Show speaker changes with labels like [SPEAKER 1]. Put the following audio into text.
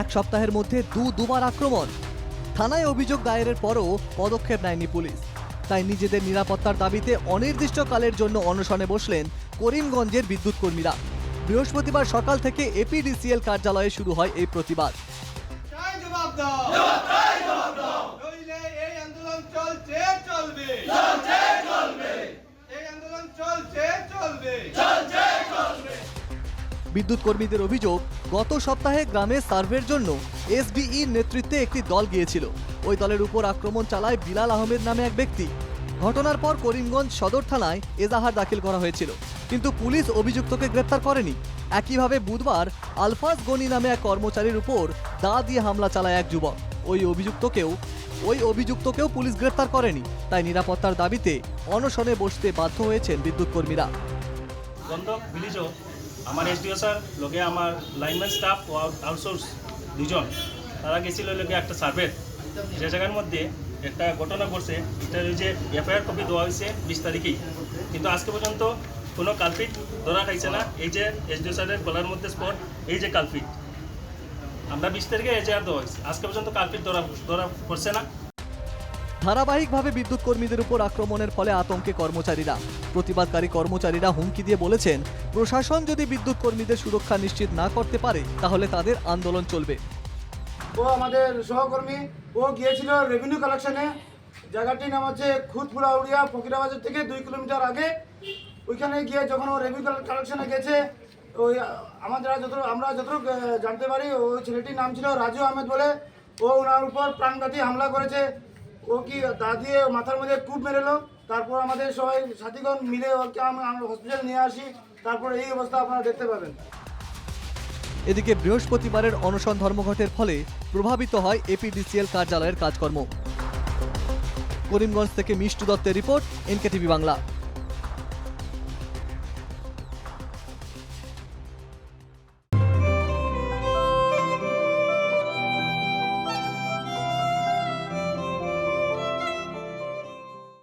[SPEAKER 1] এক সপ্তাহের মধ্যে দু দুবার আক্রমণ। থানায় অভিযোগ দায়েরের পরও পদক্ষেপ নেয়নি পুলিশ। তাই নিজেদের নিরাপত্তার দাবিতে অনির্দিষ্টকালের জন্য অনশনে বসলেন করিমগঞ্জের বিদ্যুৎ কর্মীরা বৃহস্পতিবার সকাল থেকে এপিডিসিএল কার্যালয়ে শুরু হয় এই প্রতিবাদ
[SPEAKER 2] চাই জবাব দাও নইলে এই আন্দোলন চলছে চলবে এই আন্দোলন চলছে চলবে
[SPEAKER 1] বিদ্যুৎ কর্মীদের অভিযোগ, গত সপ্তাহে গ্রামে সার্ভের জন্য এসবিইর নেতৃত্বে একটি দল গিয়েছিল। ওই দলের উপর আক্রমণ চালায় বিলাল আহমেদ নামে এক ব্যক্তি। ঘটনার পর করিমগঞ্জ সদর থানায় এজাহার দাখিল করা হয়েছিল। কিন্তু পুলিশ অভিযুক্তকে গ্রেপ্তার করেনি। একইভাবে বুধবার আলফাজ গনি নামে এক কর্মচারীর উপর দা দিয়ে হামলা চালায় এক যুবক। ওই অভিযুক্তকেও ওই অভিযুক্তকেও পুলিশ গ্রেপ্তার করেনি। তাই নিরাপত্তার দাবিতে অনশনে বসতে বাধ্য হয়েছেন বিদ্যুৎ কর্মীরা।
[SPEAKER 3] গন্ধক ভিলেজও আমার এস এসডিও স্যার, লগে আমার লাইনম্যান স্টাফ ও আউটসোর্স দুজন। তারা গেছিল লগে একটা সার্ভে যে জায়গার মধ্যে একটা ঘটনা ঘটছে, এটা যে এফআইআর কপি দেওয়া হয়েছে বিশ তারিখেই। কিন্তু আজকে পর্যন্ত কোনো কালপিট ধরা খাইছে না। এই যে এস এসডিও স্যারের গলার মধ্যে স্পট এই যে কালপিট আমরা বিশ তারিখে এজাহার দেওয়া হয়েছে। আজকে পর্যন্ত কালপিট ধরা ধরা পড়ছে না।
[SPEAKER 1] ধারাবাহিকভাবে বিদ্যুৎ কর্মীদের উপর আক্রমণের ফলে আতঙ্কে কর্মচারীরা। প্রতিবাদকারী কর্মচারীরা হুমকি দিয়ে বলেছেন প্রশাসন যদি বিদ্যুৎ কর্মীদের সুরক্ষা নিশ্চিত না করতে পারে তাহলে তাদের আন্দোলন চলবে।
[SPEAKER 4] ও আমাদের সহকর্মী ও গিয়েছিল রেভিনিউ কালেকশনে জায়গাটির নাম হচ্ছে খুদপুরা উড়িয়া ফকিরাবাজার থেকে দুই কিলোমিটার আগে। ওইখানে গিয়ে যখন ও রেভিনিউ কালেকশনে গেছে ওই আমাদের যত আমরা আহ, জানতে পারি ওই ছেলেটির নাম ছিল রাজু আহমেদ বলে। ও ওনার উপর প্রাণঘাতী হামলা করেছে। ও কি দা দিয়ে মাথার মধ্যে কূপ মেরেলো, তারপর আমাদের সবাই সাথীগণ মিলে ওকে আমরা হসপিটাল নিয়ে আসি, তারপর এই অবস্থা আপনারা দেখতে পাবেন।
[SPEAKER 1] এদিকে বৃহস্পতিবারের অনশন ধর্মঘটের ফলে প্রভাবিত হয় এপিডিসিএল কার্যালয়ের কাজকর্ম। করিমগঞ্জ থেকে মিষ্টু দত্তের রিপোর্ট, এনকেটিভি বাংলা।